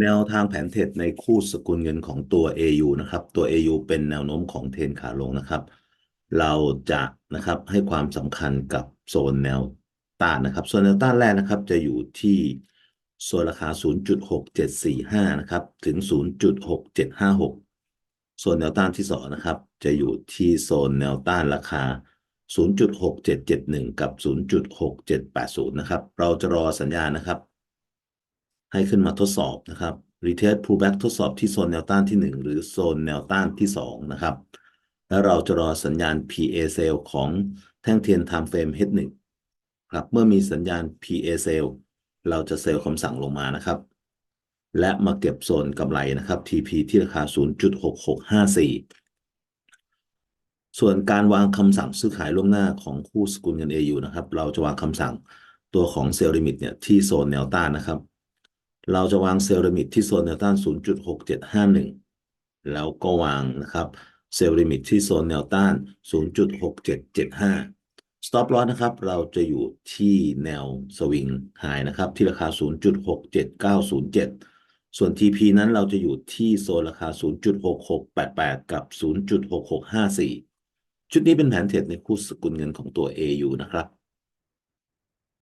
แนวทางแผนเทรดในคู่สกุลเงินของตัว AU นะครับ ตัว AU เป็นแนวโน้มของเทรนขาลงนะครับ เราจะนะครับให้ความสำคัญกับโซนแนวต้านนะครับ โซนแนวต้านแรกนะครับจะอยู่ที่โซนราคา 0.6745 นะครับ ถึง 0.6756 โซนแนวต้านที่สองนะครับ จะอยู่ที่โซนแนวต้านราคา 0.6771 กับ 0.6780 นะครับ เราจะรอสัญญาณนะครับ ให้ขึ้นมาทดสอบนะครับ retest pullback ทดสอบที่โซนแนวต้านที่ 1 หรือโซนแนวต้านที่ 2 นะครับ แล้วเราจะรอสัญญาณ PA sell ของแท่งเทียน time frame H1 ครับ เมื่อมีสัญญาณ PA sell เราจะเซลล์คำสั่งลงมานะครับ และมาเก็บโซนกำไรนะครับ TP ที่ราคา 0.6654 ส่วนการวางคำสั่งซื้อขายล่วงหน้าของคู่สกุลเงิน AU นะครับ เราจะวางคำสั่งตัวของเซลล์ลิมิตเนี่ยที่โซนแนวต้านนะครับ เราจะวางเซลล์ลิมิตที่โซนแนวต้าน 0.6751 แล้วก็วางนะครับเซลล์ลิมิตที่โซนแนวต้าน 0.6775 stop loss นะครับ เราจะอยู่ที่แนวสวิงไฮนะครับ ที่ราคา 0.67907 ส่วน TP นั้นเราจะอยู่ที่โซนราคา 0.6688 กับ 0.6654 ชุดนี้เป็นแผนเทรดในคู่สกุลเงินของตัว AU นะครับ